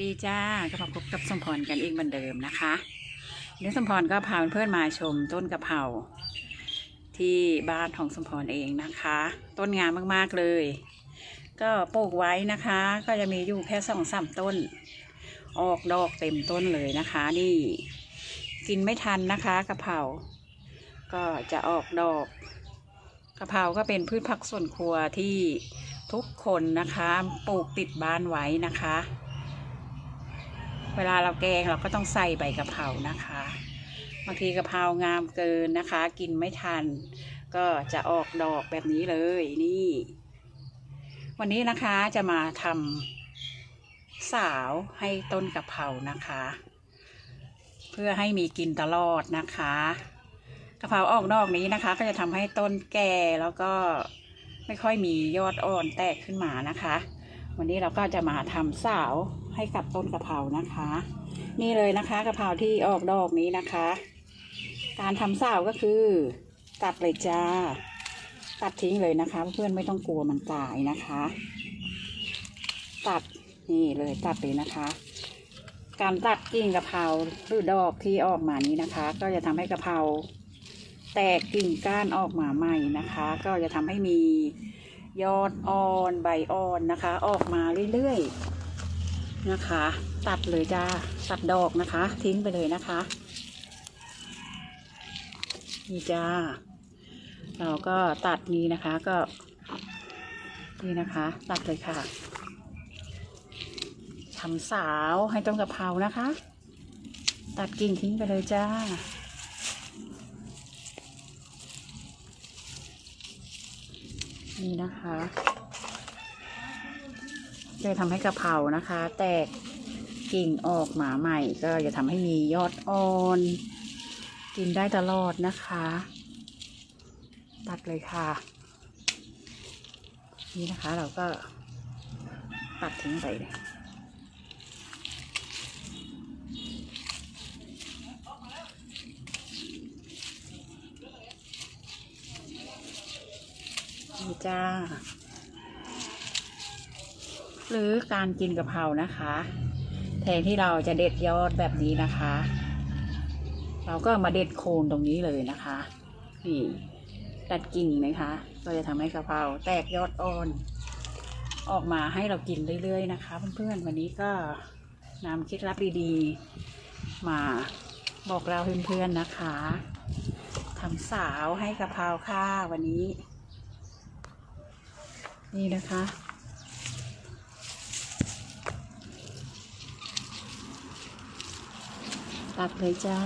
ดีจ้าก็มาพบกับสมพรกันอีกเหมือนเดิมนะคะเดี๋ยวสมพรก็พาเพื่อนมาชมต้นกะเพราที่บ้านของสมพรเองนะคะ ต้นงามมากๆเลย ก็ปลูกไว้นะคะ ก็จะมีอยู่แค่สองสามต้น ออกดอกเต็มต้นเลยนะคะ นี่ กินไม่ทันนะคะกะเพราก็จะออกดอกกะเพราก็เป็นพืชผักสวนครัวที่ทุกคนนะคะปลูกติดบ้านไว้นะคะ เวลาเราแกงเราก็ต้องใส่ใบกะเพรานะคะ บางทีกะเพรางามเกินนะคะ กินไม่ทัน ก็จะออกดอกแบบนี้เลยนี่ วันนี้นะคะจะมาทำสาวให้ต้นกะเพรานะคะ เพื่อให้มีกินตลอดนะคะกะเพราออกดอกนี้นะคะ ก็จะทำให้ต้นแก่แล้วก็ไม่ค่อยมียอดอ่อนแตกขึ้นมานะคะ วันนี้เราก็จะมาทำสาว ให้กับต้นกะเพรานะคะ นี่เลยนะคะกะเพราที่ออกดอกนี้นะคะ การทำสาวก็คือตัดเลยจ้า ตัดทิ้งเลยนะคะ เพื่อนไม่ต้องกลัวมันตายนะคะ ตัดนี่เลยตัดเลยนะคะ การตัดกิ่งกะเพราหรือดอกที่ออกมานี้นะคะ ก็จะทำให้กะเพราแตกกิ่งก้านออกมาใหม่นะคะ ก็จะทำให้มียอดอ่อนใบอ่อนนะคะ ออกมาเรื่อยๆ นะคะ ตัดเลยจ้าตัดดอกนะคะ ทิ้งไปเลยนะคะ นี่จ้า เราก็ตัดนี้นะคะก็ นี่นะคะ ตัดเลยค่ะทำสาวให้ต้นกะเพรานะคะ ตัดกิ่งทิ้งไปเลยจ้านี่นะคะ จะทำให้กระเพรานะคะ แตกกิ่งออกหมาใหม่ ก็จะทำให้มียอดอ่อน กินได้ตลอดนะคะ ตัดเลยค่ะ นี่นะคะเราก็ตัดทิ้งไปเลยนี่จ้า หรือการกินกะเพรานะคะแทนที่เราจะเด็ดยอดแบบนี้นะคะ เราก็มาเด็ดโคนตรงนี้เลยนะคะนี่ตัดกิ่งนะคะ ก็จะทำให้กะเพราแตกยอดอ่อน ออกมาให้เรากินเรื่อยๆนะคะ เพื่อนๆวันนี้ก็นำเคล็ดลับดีๆ มาบอกเราเพื่อนๆนะคะทำสาวให้กะเพราค่ะวันนี้ นี่นะคะ ตัดเลยจ้า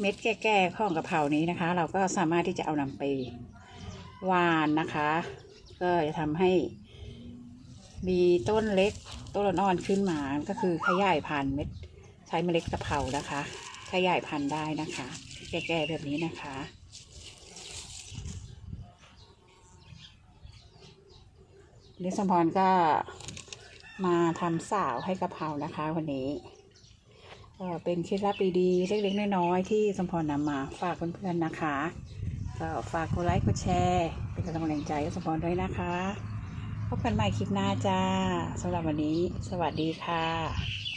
เม็ดแก่ๆของกะเพรานี้นะคะ เราก็สามารถที่จะเอานำไปหวานนะคะ ก็จะทำให้มีต้นเล็กต้นอ่อนขึ้นมาก็คือขยายพันธุ์เม็ดใช้เมล็ดกะเพรานะคะ ขยายพันธุ์ได้นะคะ แก่ๆแบบนี้นะคะ นิสมพรก็มาทำสาวให้กะเพรานะคะวันนี้เป็นเคล็ดลับดีๆเล็กๆน้อยๆที่สมพรนำมาฝากเพื่อนๆนะคะ ก็ฝากกดไลค์กดแชร์ เป็นกำลังใจให้สมพรด้วยนะคะ พบกันใหม่คลิปหน้าจ้าสำหรับวันนี้ สวัสดีค่ะ